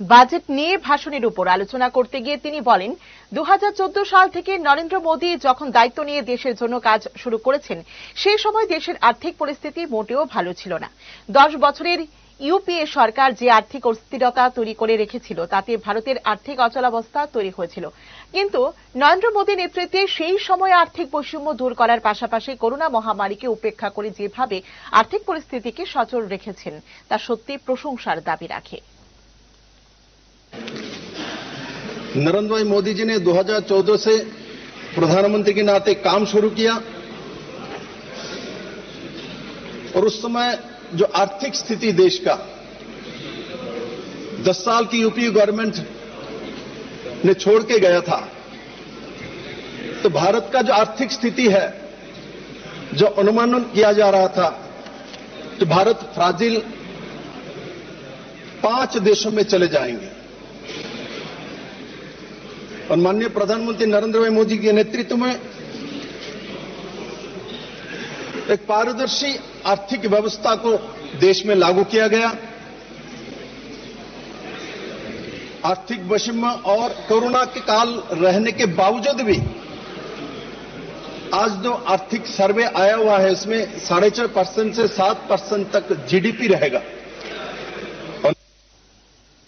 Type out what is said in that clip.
Budget নিয়ে ভাষণের উপর আলোচনা করতে গিয়ে তিনি বলেন দু হাজার চোদ্দ সাল থেকে নরেন্দ্র মোদী যখন দায়িত্ব নিয়ে দেশের জন্য কাজ শুরু করেছেন, সেই সময় দেশের আর্থিক পরিস্থিতি মোটেও ভালো ছিল না। দশ বছরের ইউপিএ সরকার যে আর্থিক অস্থিরতা তৈরি করে রেখেছিল, তাতে ভারতের আর্থিক অচলাবস্থা তৈরি হয়েছিল। কিন্তু নরেন্দ্র মোদী নেতৃত্বে সেই সময় আর্থিক বৈষম্য দূর করার পাশাপাশি করোনা মহামারীকে উপেক্ষা করে যেভাবে আর্থিক পরিস্থিতিকে সচল রেখেছেন, তা সত্যি প্রশংসার দাবি রাখে। नरेंद्र भाई मोदी जी ने 2014 से प्रधानमंत्री के नाते काम शुरू किया और उस समय जो आर्थिक स्थिति देश का 10 साल की यूपी गवर्नमेंट ने छोड़ के गया था तो भारत का जो आर्थिक स्थिति है, जो अनुमान किया जा रहा था, कि भारत फ्राजिल पाँच देशों में चले जाएँगे। और माननीय प्रधानमंत्री नरेंद्र भाई मोदी के नेतृत्व में एक पारदर्शी आर्थिक व्यवस्था को देश में लागू किया गया। आर्थिक वैषम्य और कोरोना के काल रहने के बावजूद भी आज जो आर्थिक सर्वे आया हुआ है उसमें साढ़े छह परसेंट से सात परसेंट तक जीडीपी रहेगा।